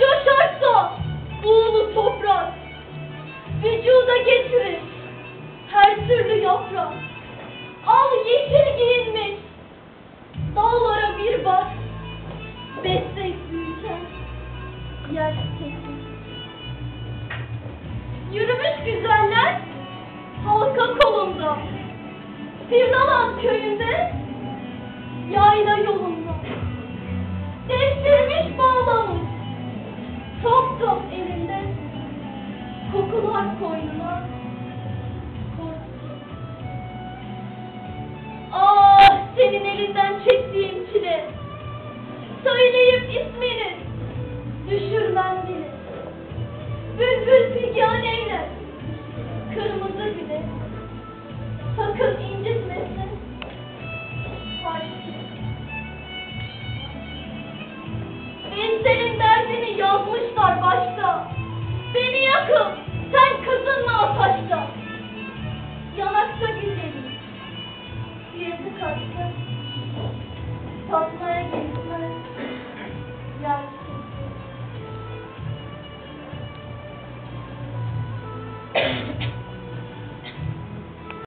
coşarsa buğulu toprak vücuda getirir her türlü yaprak. Al yeşil giyinmiş dağlara bir bak besleyip büyüten yer çekmiş. Yürümüş güzeller halka kolunda. Sirnalan köyünde senin elinden çektiğim çile. Söyleyip ismini düşürmem bile. Bülbül figan eyler. Kırmızı güle. Sakın incitmesin. Harçlı. Enselin derdini yazmışlar başta. Yazık hasta.